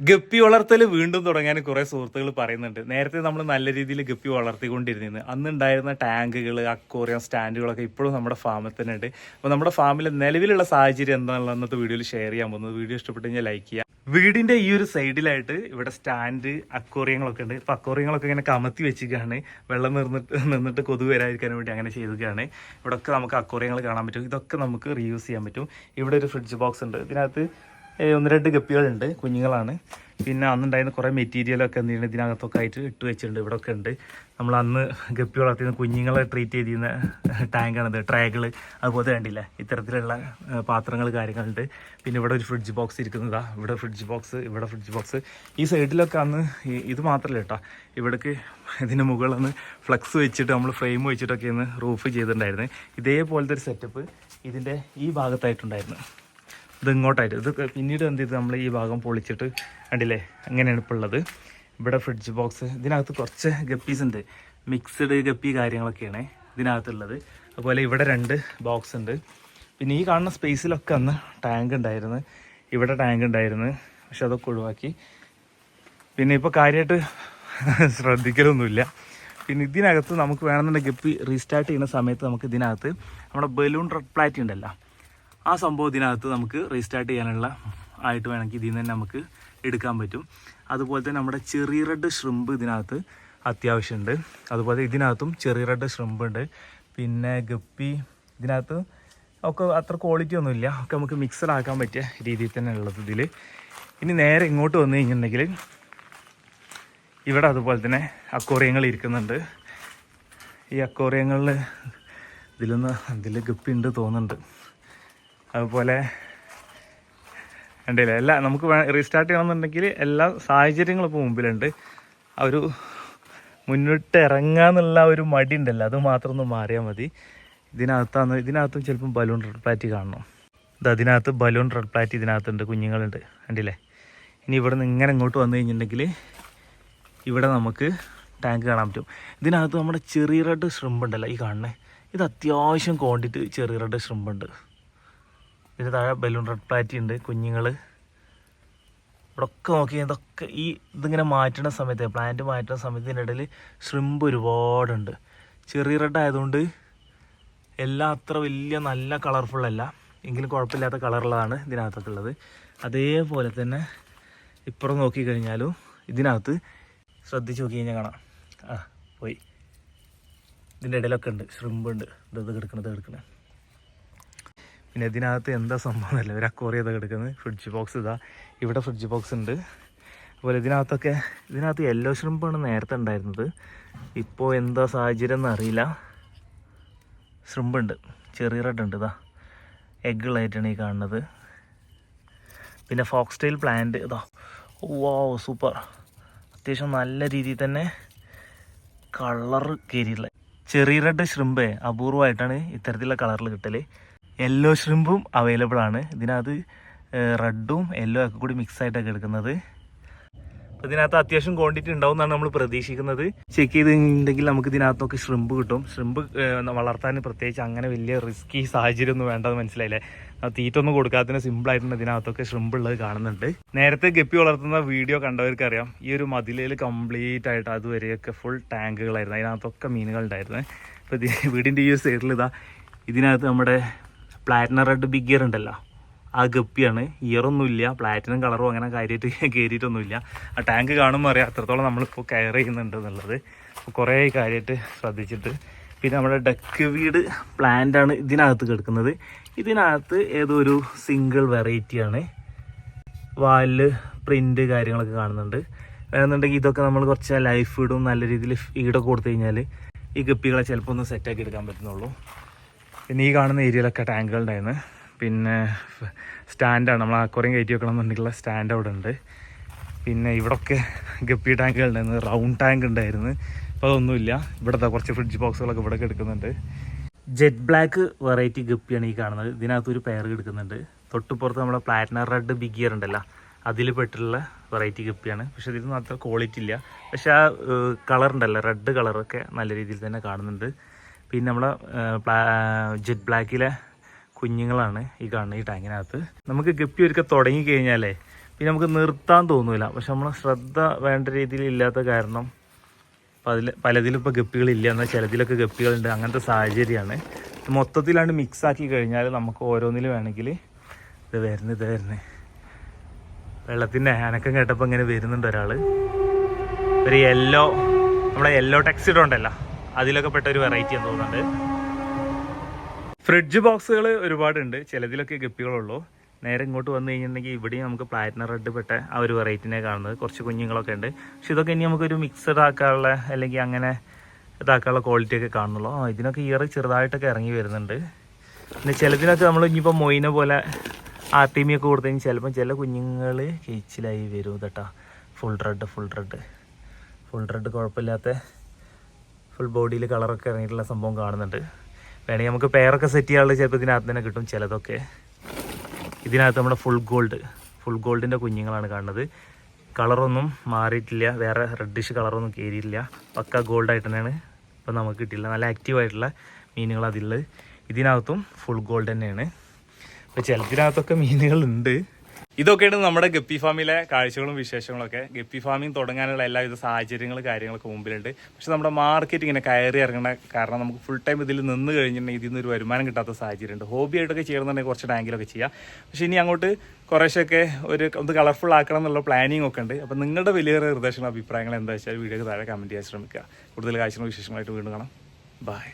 Guppy വളർത്തൽ വീണ്ടും തുടങ്ങാൻ കുറെ സുഹൃത്തുക്കൾ പറയുന്നുണ്ട്. നേരത്തെ നമ്മൾ നല്ല രീതിയിൽ ഗപ്പി വളർത്തിക്കൊണ്ടിരുന്നത് അന്ന് ഉണ്ടായിരുന്ന ടാങ്കുകൾ അക്വോറിയം സ്റ്റാൻഡുകളൊക്കെ ഇപ്പോഴും നമ്മുടെ ഫാമിൽ തന്നെ ഉണ്ട് അപ്പോൾ നമ്മുടെ ഫാമിലെ നിലവിലുള്ള സാഹചര്യം എന്താണെന്നുള്ള അന്നത്തെ വീഡിയോയിൽ ഷെയർ ചെയ്യാൻ പോകുന്നത് വീഡിയോ ഇഷ്ടപ്പെട്ട് കഴിഞ്ഞാൽ ലൈക്ക് ചെയ്യുക. വീടിന്റെ ഈ ഒരു സൈഡിലായിട്ട് ഇവിടെ സ്റ്റാൻഡ് അക്വോറിയങ്ങളൊക്കെ ഉണ്ട്. ഇപ്പൊ അക്വോറിയങ്ങളൊക്കെ ഇങ്ങനെ കമത്തി വെച്ചിരിക്കുകയാണ്. വെള്ളം നിന്നിട്ട് നിന്നിട്ട് കൊതു വരാതിരിക്കാൻ വേണ്ടി അങ്ങനെ ചെയ്തതാണ് ഇവിടെ ഒക്കെ നമുക്ക് അക്വോറിയങ്ങൾ കാണാൻ പറ്റും. ഇതൊക്കെ നമുക്ക് റീയൂസ് ചെയ്യാൻ പറ്റും. ഇവിടെ ഒരു ഫ്രിഡ്ജ് ബോക്സ് ഉണ്ട്. ഇതിനകത്ത് ഒന്ന് രണ്ട് ഗപ്പികളുണ്ട് കുഞ്ഞുങ്ങളാണ്. പിന്നെ അന്നുണ്ടായിരുന്ന കുറേ മെറ്റീരിയലൊക്കെ എന്ത് ചെയ്യുന്നത് ഇതിനകത്തൊക്കെ ആയിട്ട് ഇട്ട് വെച്ചിട്ടുണ്ട് ഇവിടെ ഒക്കെ ഉണ്ട്. നമ്മൾ അന്ന് ഗപ്പി വളർത്തിയിരുന്ന കുഞ്ഞുങ്ങളെ ട്രീറ്റ് ചെയ്തിരുന്ന ടാങ്കാണിത് ട്രാഗിൾ അതുപോലെ കണ്ടില്ല ഇത്തരത്തിലുള്ള പാത്രങ്ങൾ കാര്യങ്ങളുണ്ട്. പിന്നെ ഇവിടെ ഒരു ഫ്രിഡ്ജ് ബോക്സ് ഇരിക്കുന്നതാ ഇവിടെ ഫ്രിഡ്ജ് ബോക്സ് ഇവിടെ ഫ്രിഡ്ജ് ബോക്സ് ഈ സൈഡിലൊക്കെ അന്ന് ഇത് മാത്രമല്ല കേട്ടോ ഇവിടേക്ക് ഇതിന് മുകളിൽ ഫ്ലക്സ് വെച്ചിട്ട് നമ്മൾ ഫ്രെയിം വെച്ചിട്ടൊക്കെ ഇന്ന് റൂഫ് ചെയ്തിട്ടുണ്ടായിരുന്നു. ഇതേപോലത്തെ ഒരു സെറ്റപ്പ് ഇതിന്റെ ഈ ഭാഗത്തായിട്ടുണ്ടായിരുന്നു. ഇത് ഇങ്ങോട്ടായിട്ട് ഇത് പിന്നീട് എന്ത് ചെയ്ത്? നമ്മൾ ഈ ഭാഗം പൊളിച്ചിട്ട് കണ്ടില്ലേ? അങ്ങനെയാണ് ഇപ്പോൾ ഉള്ളത്. ഇവിടെ ഫ്രിഡ്ജ് ബോക്സ് ഇതിനകത്ത് കുറച്ച് ഗപ്പീസ് ഉണ്ട്. മിക്സ്ഡ് ഗപ്പി കാര്യങ്ങളൊക്കെയാണ് ഇതിനകത്തുള്ളത്. അതുപോലെ ഇവിടെ രണ്ട് ബോക്സ് ഉണ്ട്. പിന്നെ ഈ കാണുന്ന സ്പേസിലൊക്കെ അന്ന് ടാങ്ക് ഉണ്ടായിരുന്നു. ഇവിടെ ടാങ്ക് ഉണ്ടായിരുന്നു. പക്ഷെ അതൊക്കെ ഒഴിവാക്കി. പിന്നെ ഇപ്പോൾ കാര്യമായിട്ട് ശ്രദ്ധിക്കലൊന്നുമില്ല. പിന്നെ ഇതിനകത്ത് നമുക്ക് വേണമെന്നുണ്ടെങ്കിൽ ഗപ്പി റീസ്റ്റാർട്ട് ചെയ്യുന്ന സമയത്ത് നമുക്ക് ഇതിനകത്ത് നമ്മുടെ ബലൂൺ റെഡ് പ്ലാറ്റ് ഉണ്ടല്ലോ. ആ സംഭവം ഇതിനകത്ത് നമുക്ക് റീസ്റ്റാർട്ട് ചെയ്യാനുള്ള ആയിട്ട് വേണമെങ്കിൽ ഇതിൽ നിന്ന് തന്നെ നമുക്ക് എടുക്കാൻ പറ്റും. അതുപോലെ തന്നെ നമ്മുടെ ചെറിയ റെഡ് ഷ്രിമ്പ് ഇതിനകത്ത് അത്യാവശ്യമുണ്ട്. അതുപോലെ ഇതിനകത്തും ചെറിയ റെഡ് ഷ്രിമ്പ് ഉണ്ട്. പിന്നെ ഗപ്പി ഇതിനകത്ത് ഒക്കെ അത്ര ക്വാളിറ്റി ഒന്നുമില്ല ഒക്കെ നമുക്ക് മിക്സഡ് ആക്കാൻ പറ്റിയ രീതിയിൽ തന്നെ ഉള്ളത് ഇതിൽ. ഇനി നേരെ ഇങ്ങോട്ട് വന്നു കഴിഞ്ഞിട്ടുണ്ടെങ്കിൽ ഇവിടെ അതുപോലെ തന്നെ അക്വോറിയങ്ങൾ ഇരിക്കുന്നുണ്ട്. ഈ അക്വോറിയങ്ങളിൽ ഇതിലൊന്ന് ഇതിൽ ഗപ്പി ഉണ്ട് തോന്നുന്നുണ്ട്. അതുപോലെ ഉണ്ടല്ലേ എല്ലാ നമുക്ക് റീസ്റ്റാർട്ട് ചെയ്യണമെന്നുണ്ടെങ്കിൽ എല്ലാ സാഹചര്യങ്ങളും ഇപ്പോൾ മുമ്പിലുണ്ട്. ആ ഒരു മുന്നോട്ട് ഇറങ്ങാന്നുള്ള ഒരു മടി ഉണ്ടല്ലോ. അത് മാത്രം ഒന്ന് മാറിയാൽ മതി. ഇതിനകത്താണ് ഇതിനകത്തും ചിലപ്പം ബലൂൺ റെഡ് പ്ലാറ്റ് കാണണം. ഇത് അതിനകത്ത് ബലൂൺ റെഡ് പ്ലാറ്റ് ഇതിനകത്തുണ്ട് കുഞ്ഞുങ്ങളുണ്ട്. കണ്ടില്ലേ? ഇനി ഇവിടെ നിന്ന് ഇങ്ങനെ ഇങ്ങോട്ട് വന്നു കഴിഞ്ഞിട്ടുണ്ടെങ്കിൽ ഇവിടെ നമുക്ക് ടാങ്ക് കാണാൻ പറ്റും. ഇതിനകത്ത് നമ്മുടെ ചെറിയ റെഡ് ഉണ്ടല്ലോ ഈ കാണുന്നത് ഇത് അത്യാവശ്യം ക്വാണ്ടിറ്റി ചെറിയ റെഡ് ഷ്രിമ്പ് ഉണ്ട്. ഇതിന് താഴെ ബലൂൺ റെഡ് പ്ലാറ്റി ഉണ്ട് കുഞ്ഞുങ്ങൾ ഇവിടെ ഒക്കെ നോക്കി ഇതൊക്കെ ഈ ഇതിങ്ങനെ മാറ്റുന്ന സമയത്ത് പ്ലാന്റ് മാറ്റുന്ന സമയത്ത് ഇതിന്റെ ഇടയിൽ ശ്രിമ്പ് ഒരുപാടുണ്ട്. ചെറിയ റെഡ് ആയതുകൊണ്ട് എല്ലാം അത്ര വലിയ നല്ല കളർഫുൾ അല്ല. എങ്കിലും കുഴപ്പമില്ലാത്ത കളറുള്ളതാണ് ഇതിനകത്തൊക്കെ ഉള്ളത് അതേപോലെ തന്നെ ഇപ്പുറം നോക്കിക്കഴിഞ്ഞാലും ഇതിനകത്ത് ശ്രദ്ധിച്ച് നോക്കി കഴിഞ്ഞാൽ കാണാം. ആ പോയി. ഇതിന്റെ ഇടയിലൊക്കെ ഉണ്ട് ഷ്രിമ്പ് ഉണ്ട്. ഇത് കിടക്കണത് കിടക്കണത്. പിന്നെ ഇതിനകത്ത് എന്താ സംഭവം? അല്ല ഒരു അക്വറി ഇതൊക്കെ കിടക്കുന്നത് ഫ്രിഡ്ജ് ബോക്സ് ഇതാ. ഇവിടെ ഫ്രിഡ്ജ് ബോക്സ് ഉണ്ട്. അതുപോലെ ഇതിനകത്തൊക്കെ ഇതിനകത്ത് യെല്ലോ ഷ്രിമ്പാണ് നേരത്തെ ഉണ്ടായിരുന്നത്. ഇപ്പോൾ എന്താ സാഹചര്യം എന്നറിയില്ല ഉണ്ട് ചെറിയ റെഡ് ഉണ്ട് ഇതാ. എഗ്ഗുകളായിട്ടാണ് ഈ കാണുന്നത്. പിന്നെ ഫോക്സ് പ്ലാന്റ് ഇതാ. വാ സൂപ്പർ അത്യാവശ്യം നല്ല രീതിയിൽ തന്നെ കളർ കയറിയിട്ടുള്ള ചെറിയ റെഡ് ഷ്രിമ്പേ അപൂർവമായിട്ടാണ് ഇത്തരത്തിലുള്ള കളറിൽ കിട്ടൽ യെല്ലോ ഷ്രിമ്പും അവൈലബിൾ ആണ്. ഇതിനകത്ത് റെഡും യെല്ലോ ഒക്കെ കൂടി മിക്സ് ആയിട്ടൊക്കെ എടുക്കുന്നത്. അപ്പോൾ ഇതിനകത്ത് അത്യാവശ്യം ക്വാണ്ടിറ്റി ഉണ്ടാവും എന്നാണ് നമ്മൾ പ്രതീക്ഷിക്കുന്നത്. ചെക്ക് ചെയ്തിട്ടുണ്ടെങ്കിൽ നമുക്ക് ഇതിനകത്തൊക്കെ ഷ്രിമ്പ് കിട്ടും. ഷ്രിമ്പ് വളർത്താൻ പ്രത്യേകിച്ച് അങ്ങനെ വലിയ റിസ്കി സാഹചര്യം ഒന്നും വേണ്ടെന്ന് മനസ്സിലായില്ലേ? തീറ്റ ഒന്നും കൊടുക്കാത്തതിന് സിമ്പിൾ ആയിട്ടുണ്ട് ഇതിനകത്തൊക്കെ ഷ്രിമ്പ് ഉള്ളത് കാണുന്നുണ്ട്. നേരത്തെ ഗപ്പി വളർത്തുന്ന വീഡിയോ കണ്ടവർക്ക് അറിയാം ഈ ഒരു മതിലയിൽ കംപ്ലീറ്റ് ആയിട്ട് അതുവരെയൊക്കെ ഫുൾ ടാങ്കുകളായിരുന്നു അതിനകത്തൊക്കെ മീനുകൾ ഉണ്ടായിരുന്നു അപ്പോൾ വീടിന്റെ ഈ ഒരു സൈഡിൽ ഇതാ ഇതിനകത്ത് നമ്മുടെ പ്ലാറ്റിന റെഡ് ബിഗ് ഇയർ ഉണ്ടല്ലോ. ആ ഗപ്പിയാണ്. ഇയറൊന്നുമില്ല പ്ലാറ്റിനം കളറും അങ്ങനെ കാര്യമായിട്ട് കയറിയിട്ടൊന്നുമില്ല. ആ ടാങ്ക് കാണുമ്പോൾ അറിയാം അത്രത്തോളം നമ്മളിപ്പോൾ കെയർ ചെയ്യുന്നുണ്ട് എന്നുള്ളത്. കുറേ കാര്യമായിട്ട് ശ്രദ്ധിച്ചിട്ട്. പിന്നെ നമ്മുടെ ഡക്ക് വീട് പ്ലാന്റ് ആണ് ഇതിനകത്ത് കിടക്കുന്നത്. ഇതിനകത്ത് ഏതോ ഒരു സിംഗിൾ വെറൈറ്റിയാണ് വാലിൽ പ്രിന്റ് കാര്യങ്ങളൊക്കെ കാണുന്നുണ്ട്. വേണമെന്നുണ്ടെങ്കിൽ ഇതൊക്കെ നമ്മൾ കുറച്ച് ലൈഫ് ഇടും. നല്ല രീതിയിൽ ഈടൊക്കെ കൊടുത്തു കഴിഞ്ഞാൽ ഈ ഗപ്പികളെ ചിലപ്പോൾ ഒന്ന് സെറ്റാക്കി എടുക്കാൻ പറ്റുന്നുള്ളൂ. പിന്നെ ഈ കാണുന്ന ഏരിയയിലൊക്കെ ടാങ്കുകൾ ഉണ്ടായിരുന്നു. പിന്നെ സ്റ്റാൻഡാണ് നമ്മൾ അക്വറിയം കയറ്റി വെക്കണം എന്നുണ്ടെങ്കിലുള്ള സ്റ്റാൻഡ് അവിടെ ഉണ്ട്. പിന്നെ ഇവിടൊക്കെ ഗപ്പി ടാങ്കുകൾ ഉണ്ടായിരുന്നു. റൗണ്ട് ടാങ്ക് ഉണ്ടായിരുന്നു. ഇപ്പോൾ അതൊന്നുമില്ല ഇവിടുത്തെ കുറച്ച് ഫ്രിഡ്ജ് ബോക്സുകളൊക്കെ ഇവിടെ എടുക്കുന്നുണ്ട്. ജെറ്റ് ബ്ലാക്ക് വെറൈറ്റി ഗപ്പിയാണ് ഈ കാണുന്നത്. ഇതിനകത്ത് ഒരു പെയർ എടുക്കുന്നുണ്ട്. തൊട്ടുപുറത്ത് നമ്മുടെ പ്ലാറ്റിന റെഡ് ബിഗ് ഇയർ ഉണ്ടല്ലോ. അതിൽ പെട്ടിട്ടുള്ള വെറൈറ്റി ഗപ്പിയാണ്. പക്ഷെ ഇതിനൊന്നും അത്ര ക്വാളിറ്റി ഇല്ല. പക്ഷെ ആ കളർ ഉണ്ടല്ലോ. റെഡ് കളറൊക്കെ നല്ല രീതിയിൽ തന്നെ കാണുന്നുണ്ട്. പിന്നെ നമ്മളെ ജെറ്റ് ബ്ലാക്കിലെ കുഞ്ഞുങ്ങളാണ് ഈ കാണുന്ന ഈ ടാങ്കിനകത്ത്. നമുക്ക് ഗപ്പി ഒരുക്കെ തുടങ്ങി കഴിഞ്ഞാലേ പിന്നെ നമുക്ക് നിർത്താൻ തോന്നൂല. പക്ഷെ നമ്മൾ ശ്രദ്ധ വേണ്ട രീതിയിൽ ഇല്ലാത്ത കാരണം അതിൽ പലതിലും ഇപ്പോൾ ഗപ്പികളില്ല. എന്നാൽ ചിലതിലൊക്കെ ഗപ്പികളുണ്ട്. അങ്ങനത്തെ സാഹചര്യമാണ്. മൊത്തത്തിലാണ്ട് മിക്സ് ആക്കി കഴിഞ്ഞാൽ നമുക്ക് ഓരോന്നിലും വേണമെങ്കിൽ ഇത് വരുന്നത് ഇത് വരുന്നത് വെള്ളത്തിന്റെ അനക്കം കേട്ടപ്പോൾ ഇങ്ങനെ വരുന്നുണ്ട് ഒരാൾ ഒരു യെല്ലോ നമ്മളെ യെല്ലോ ടെക്സ്റ്റ് ഉണ്ടല്ലോ അതിലൊക്കെ പെട്ട ഒരു വെറൈറ്റി എന്ന് തോന്നുന്നുണ്ട്. ഫ്രിഡ്ജ് ബോക്സുകൾ ഒരുപാടുണ്ട്. ചിലതിലൊക്കെ ഗപ്പികളുള്ളൂ. നേരെ ഇങ്ങോട്ട് വന്നു കഴിഞ്ഞിട്ടുണ്ടെങ്കിൽ ഇവിടെയും നമുക്ക് പ്ലാറ്റിന റെഡ് പെട്ട ആ ഒരു വെറൈറ്റിനെ കാണുന്നത്. കുറച്ച് കുഞ്ഞുങ്ങളൊക്കെ ഉണ്ട്. പക്ഷെ ഇതൊക്കെ ഇനി നമുക്കൊരു മിക്സഡ് ആക്കാനുള്ള അല്ലെങ്കിൽ അങ്ങനെ ഇതാക്കാനുള്ള ക്വാളിറ്റി ഒക്കെ കാണുന്നുള്ളൂ. ആ ഇതിനൊക്കെ ഇയർ ചെറുതായിട്ടൊക്കെ ഇറങ്ങി വരുന്നുണ്ട്. പിന്നെ ചിലതിനൊക്കെ നമ്മൾ ഇനിയിപ്പോൾ മൊയിനെ പോലെ ആർട്ടിമിയൊക്കെ കൊടുത്തു കഴിഞ്ഞാൽ ചിലപ്പം ചില കുഞ്ഞുങ്ങൾ കേച്ചിലായി വരും കേട്ടോ. Full red full red full red കുഴപ്പമില്ലാത്ത ഫുൾ ബോഡിയിൽ കളറൊക്കെ ഇറങ്ങിയിട്ടുള്ള സംഭവം കാണുന്നുണ്ട്. വേണമെങ്കിൽ നമുക്ക് പെയറൊക്കെ സെറ്റ് ചെയ്യാനുള്ള ചിലപ്പോൾ ഇതിനകത്ത് തന്നെ കിട്ടും ചിലതൊക്കെ. ഇതിനകത്ത് നമ്മുടെ ഫുൾ ഗോൾഡ് ഫുൾ ഗോൾഡിന്റെ കുഞ്ഞുങ്ങളാണ് കാണുന്നത്. കളറൊന്നും മാറിയിട്ടില്ല വേറെ റെഡിഷ് കളറൊന്നും കയറിയിട്ടില്ല പക്ക ഗോൾഡായിട്ട് തന്നെയാണ് ഇപ്പം നമുക്ക് കിട്ടിയില്ല നല്ല ആക്റ്റീവായിട്ടുള്ള മീനുകൾ അതിലുള്ളത്. ഇതിനകത്തും ഫുൾ ഗോൾഡ് തന്നെയാണ്. അപ്പോൾ ചിലതിനകത്തൊക്കെ മീനുകളുണ്ട്. ഇതൊക്കെയാണ് നമ്മുടെ ഗപ്പി ഫാമിലെ കാഴ്ചകളും വിശേഷങ്ങളൊക്കെ. ഗപ്പി ഫാമിംഗ് തുടങ്ങാനുള്ള എല്ലാവിധ സാഹചര്യങ്ങളും കാര്യങ്ങളൊക്കെ മുമ്പിലുണ്ട്. പക്ഷെ നമ്മുടെ മാർക്കറ്റ് ഇങ്ങനെ കയറി ഇറങ്ങണ കാരണം നമുക്ക് ഫുൾ ടൈം ഇതിൽ നിന്ന് കഴിഞ്ഞിട്ടുണ്ടെങ്കിൽ ഇതിൽ നിന്ന് ഒരു വരുമാനം കിട്ടാത്ത സാഹചര്യമുണ്ട്. ഹോബി ആയിട്ടൊക്കെ ചെയ്യണമെന്നുണ്ടെങ്കിൽ കുറച്ച് ടാങ്കിലൊക്കെ ചെയ്യാം. പക്ഷെ ഇനി അങ്ങോട്ട് കുറേശ്ശൊക്കെ ഒരു ഒന്ന് കളർഫുൾ ആക്കണം എന്നുള്ള പ്ലാനിങ് ഒക്കെ ഉണ്ട്. അപ്പോൾ നിങ്ങളുടെ വലിയ നിർദ്ദേശങ്ങളും അഭിപ്രായങ്ങൾ എന്താ വെച്ചാൽ വീഡിയോക്ക് താഴെ കമന്റ് ചെയ്യാൻ ശ്രമിക്കുക. കൂടുതൽ കാഴ്ചകളും വിശേഷങ്ങളായിട്ട് വീണ്ടും കാണാം. ബൈ